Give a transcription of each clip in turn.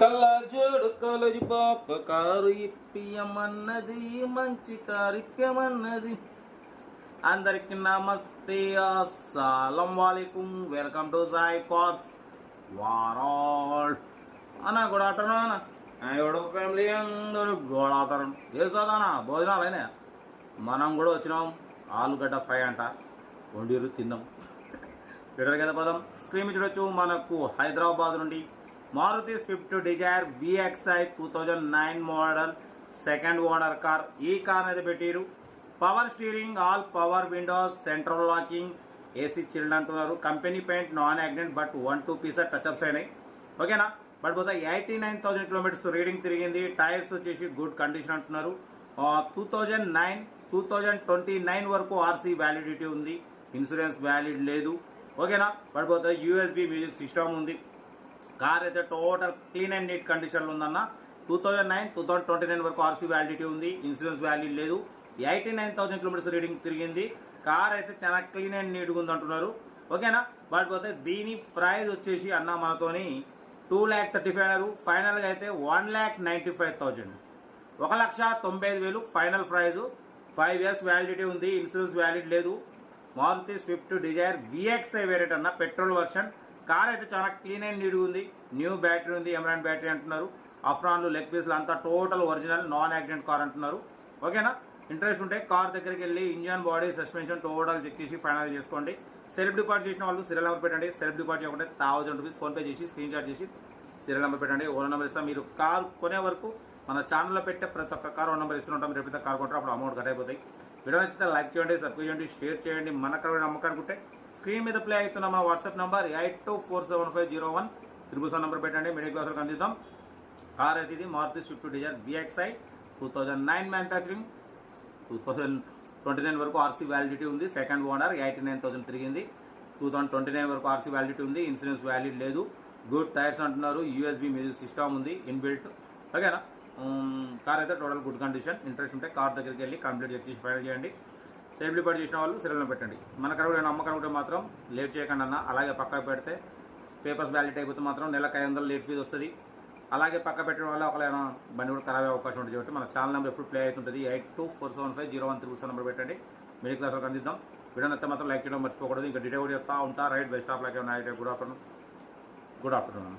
కళ్ళజోడు కాలేజీ పాప కారు ఇప్పియమన్నది మంచి కారు ఇప్పియమన్నది అందరికి నమస్తే అస్సలం వాలేకుం. వెల్కమ్ టు సాయి కార్స్ వారాల్. అన్న గుడ్ ఆఫ్టర్నూన్ ఎవడో ఫ్యామిలీ అందరూ గుడ్ ఆఫ్టర్నూన్. ఏ చదానా భోజనాలు అయినా మనం కూడా వచ్చినాం. ఆలుగడ్డ ఫ్రై అంట. వండిరు తిన్నాం. లీటర్ కదా పదం? స్క్రీన్ చూడొచ్చు. మనకు హైదరాబాద్ నుండి Maruti swift dzire VXI two thousand nine model second owner car. ఈ కార్ అనేది పెట్టిరు. Power steering all power windows central locking AC chilled అంటున్నారు. Company paint non accident but one two piece touch ups అయినాయి. ఓకేనా but పోతే eighty nine thousand kilometres reading తిరిగింది. Tyres వచ్చేసి good condition అంటున్నారు. Two thousand nine two thousand twenty nine వరకు RC validity ఉంది. Insurance valid లేదు. ఓకేనా బట్ పోతే యూఎస్బి మ్యూజిక్ సిస్టమ్ ఉంది. కార్ అయితే టోటల్ క్లీన్ అండ్ నీట్ కండిషన్లో ఉందన్న. Two thousand nine two thousand twenty nine వరకు ఆర్సీ వ్యాలిడిటీ ఉంది. ఇన్సూరెన్స్ వ్యాల్యూ లేదు. Eighty nine thousand kilometres reading తిరిగింది. కార్ అయితే చాలా క్లీన్ అండ్ నీట్గా ఉంది అంటున్నారు ఓకేనా? బట్ పోతే దీని ప్రైజ్ వచ్చేసి అన్న మనతోని టూ ల్యాక్ థర్టీ ఫైవ్ అన్నారు ఫైనల్గా అయితే one lakh ninety five thousand. ఒక లక్ష తొంభై ఐదు వేలు final price. Five years validity ఉంది. ఇన్సూరెన్స్ వ్యాలిడ్ లేదు. Maruti swift dzire VXI variant అన్న పెట్రోల్ వర్షన్. కార్ అయితే చాలా క్లీన్ అండ్ నీట్గా ఉంది. న్యూ బ్యాటరీ ఉంది ఎమరాన్ బ్యాటరీ అంటున్నారు. అఫ్రాన్లు లెగ్ పీస్లు అంతా total original non accident car అంటున్నారు. ఓకేనా? ఇంట్రెస్ట్ ఉంటే కార్ దగ్గరికి వెళ్ళి engine body suspension total check చేసి ఫైనల్ చేసుకోండి. సెల్ఫ్ డిపాజిట్ చేసిన వాళ్ళు సీరియల్ నెంబర్ పెట్టండి. సెల్ఫ్ డిపాజిట్ చేయకుంటే థౌజండ్ రూపీస్ ఫోన్పే చేసి స్క్రీన్ షాట్ చేసి సీరియల్ నెంబర్ పెట్టండి. ఓన్ నెంబర్ ఇస్తాం. మీరు కార్ కొనే వరకు మన ఛానల్లో పెట్టే ప్రతి ఒక్క కార్ ఓన్ నెంబర్ ఇస్తుంటాం మీరు ఎప్పుడైతే కార్ కొంటారు అప్పుడు అమౌంట్ కట్ అయిపోతాయి. వీడియో నచ్చితే లైక్ చేయండి సబ్స్క్రైబ్ చేయండి షేర్ చేయండి. మన కార్ నమ్మకానుకుంటే స్క్రీన్ మీద ప్లే అవుతున్న మా WhatsApp number eight two four seven five zero one. Triple seven number పెట్టండి మిడిల్ క్లాస్కి అందిద్దాం. కార్ అయితే ఇది Maruti swift dzire VXI two thousand nine manufacturing two thousand twenty nine వరకు ఆర్సీ వ్యాలిడిటీ ఉంది. Second owner eighty nine thousand తిరిగింది. Two thousand twenty nine వరకు RC validity ఉంది. ఇన్సూరెన్స్ వ్యాలిడ్ లేదు. గుడ్ టైర్స్ అంటున్నారు. యూఎస్బీ మ్యూజిక్ సిస్టమ్ ఉంది inbuilt ఓకేనా car అయితే టోటల్ గుడ్ కండిషన్ ఇంట్రెస్ట్ ఉంటే కార్ దగ్గరికి వెళ్ళి కంప్లీట్ చెక్ చేసి ఫైనల్ చేయండి. సేఫ్ డిపాజిట్ చేసిన వాళ్ళు సీరియల్లో పెట్టండి. మన కాడ కూడా నమ్మకం ఉంటే మాత్రం లేట్ చేయకండి అన్న. అలాగే పక్కకు పెడితే పేపర్స్ వ్యాలిడ్ అయిపోతే మాత్రం నెలకు ఐదు వందలు లేట్ ఫీజు వస్తుంది. అలాగే పక్క పెట్టడం వల్ల ఒకవేళ బండి కూడా ఖరాబ్ అయ్యే అవకాశం ఉంటుంది కాబట్టి మన ఛానల్ నెంబర్ ఎప్పుడు ప్లే అవుతుంటుంది. Eight two four seven five zero one three seven number పెట్టండి. మిడిల్ క్లాస్ వాళ్ళకి అందిద్దాం. వీడియో నచ్చితే మాత్రం లైక్ చేయడం మర్చిపోకూడదు. ఇంకా డీటెయిల్ కూడా చెప్తా ఉంటా. రైట్ బెస్ట్ ఆఫ్ లైక్ ఉన్నాయి good afternoon good afternoon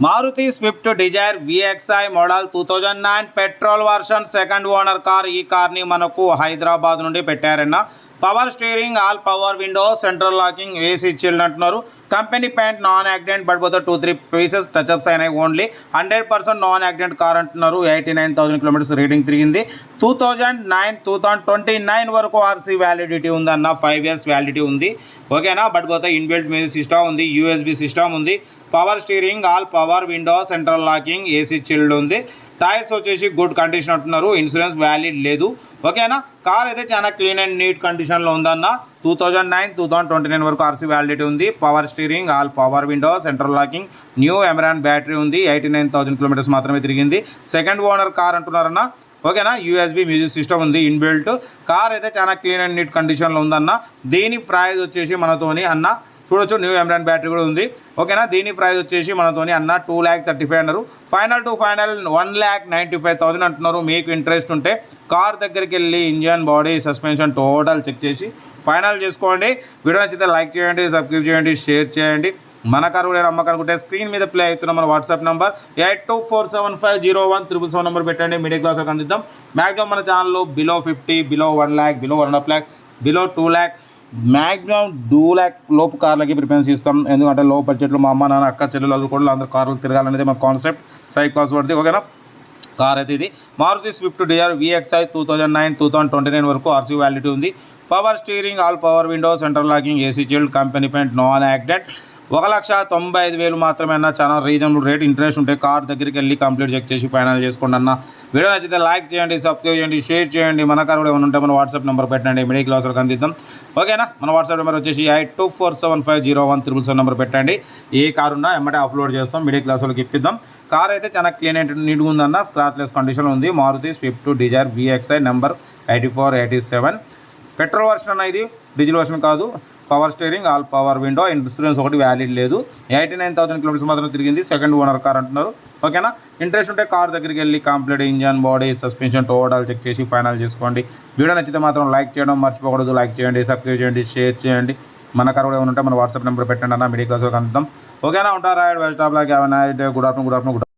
Maruti swift dzire VXI model two thousand nine petrol version second owner car ఈ కార్ని మనకు హైదరాబాద్ నుండి పెట్టారన్న power steering all power window central locking AC chilled అంటున్నారు. Company paint non accident but పోతే two three pieces touch ups అయినాయి only hundred percent non accident car అంటున్నారు. Eighty nine thousand kilometres reading తిరిగింది two thousand nine two thousand twenty nine వరకు RC validity ఉందన్న five years validity ఉంది. ఓకేనా but పోతే inbuilt music system ఉంది USB system ఉంది. Power steering all power window central locking AC chilled ఉంది. Tyres వచ్చేసి గుడ్ కండిషన్ అంటున్నారు. ఇన్సూరెన్స్ వ్యాలిడ్ లేదు. ఓకేనా? కార్ అయితే చాలా క్లీన్ అండ్ నీట్ కండిషన్లో ఉందన్న. Two thousand nine two thousand twenty nine వరకు ఆర్సీ వ్యాలిడిటీ ఉంది. Power steering all power window central locking new Amaron battery ఉంది. ఎయిటీ నైన్ థౌసండ్ కిలోమీటర్స్ మాత్రమే తిరిగింది. సెకండ్ ఓనర్ కార్ అంటున్నారన్న. ఓకేనా? యూఎస్బి మ్యూజిక్ సిస్టమ్ ఉంది ఇన్బిల్ట్ కార్ అయితే చాలా క్లీన్ అండ్ నీట్ కండిషన్లో ఉందన్న. దీని ప్రైజ్ వచ్చేసి మనతోని అన్న చూడొచ్చు న్యూ ఎమరాన్ బ్యాటరీ కూడా ఉంది. ఓకేనా దీని ప్రైస్ వచ్చేసి మనతోని అన్న టూ ల్యాక్ థర్టీ ఫైవ్ అన్నారు. Final to final one lakh ninety five thousand అంటున్నారు. మీకు ఇంట్రెస్ట్ ఉంటే కార్ దగ్గరికి వెళ్ళి engine body suspension total check చేసి ఫైనల్ చేసుకోండి. వీడియో నచ్చితే లైక్ చేయండి సబ్స్క్రైబ్ చేయండి షేర్ చేయండి. మన కారు కూడా అమ్మకనుకుంటే స్క్రీన్ మీద ప్లే అవుతున్న మన WhatsApp number eight two four seven five zero one triple seven number పెట్టండి. మిడిల్ క్లాస్ అందిద్దాం. మ్యాక్సిమం మన ఛానల్లో below fifty below one lakh below one half lakh below two lakh maximum two lakh లోపు కార్లకి preference ఇస్తాం. ఎందుకంటే లో బడ్జెట్లో మా అమ్మ నాన్న అక్క చెల్లెలు కూడా అందరూ కార్లు తిరగాలనేది మా కాన్సెప్ట్. సైక్ పాస్వర్డ్ది ఓకేనా? కార్ అయితే ఇది. Maruti swift dzire VXI two thousand nine two thousand twenty nine వరకు ఆర్సీ వ్యాలిటీ ఉంది. Power steering all power window centre locking AC chilled company paint non accident ఒక లక్ష తొంభై ఐదు వేలు మాత్రమే అన్న చాలా రీజనబుల్ రేట్ ఇంట్రెస్ట్ ఉంటే కార్ దగ్గరికి వెళ్ళి కంప్లీట్ చెక్ చేసి ఫైనల్ చేసుకోండి అన్న. వీడియో నచ్చితే లైక్ చేయండి సబ్స్క్రైబ్ చేయండి షేర్ చేయండి. మన కార్ కూడా ఏమైనా ఉంటే మన వాట్సాప్ నెంబర్ పెట్టండి. మిడిల్ క్లాస్లకు అందిద్దాం. ఓకేనా మన వాట్సాప్ నెంబర్ వచ్చేసి eight two four seven five zero one triple seven number పెట్టండి. ఏ కార్ ఉన్నా ఎమ్మటే అప్లోడ్ చేస్తాం. మిడిల్ క్లాస్ వాళ్ళకి ఇప్పిద్దాం. కార్ అయితే చాలా క్లీన్ అండ్ నీట్గా ఉందన్న. స్క్రాచ్లెస్ కండిషన్ ఉంది. Maruti swift dzire VXI number eighty four eighty seven petrol version అన్న ఇది డీజిల్ వర్షన్ కాదు. Power steering all power window insurance ఒకటి వ్యాలిడ్ లేదు. ఎయిటీ నైన్ థౌసండ్ కిలోమీటర్స్ మాత్రం తిరిగింది సెకండ్ ఓనర్ కార్ అంటున్నారు. ఓకేనా ఇంట్రెస్ట్ ఉంటే కార్ దగ్గరికి వెళ్ళి complete engine body suspension total check చేసి ఫైనల్ చేసుకోండి. వీడియో నచ్చితే మాత్రం లైక్ చేయడం మర్చిపోకూడదు. లైక్ చేయండి సబ్స్క్రైబ్ చేయండి షేర్ చేయండి. మన కార్ కూడా ఏమైనా ఉంటే మన వాట్సాప్ నెంబర్ పెట్టండి అన్న మీడియా క్లాస్ అంతం ఓకేనా ఉంటారా best of luck good afternoon good afternoon good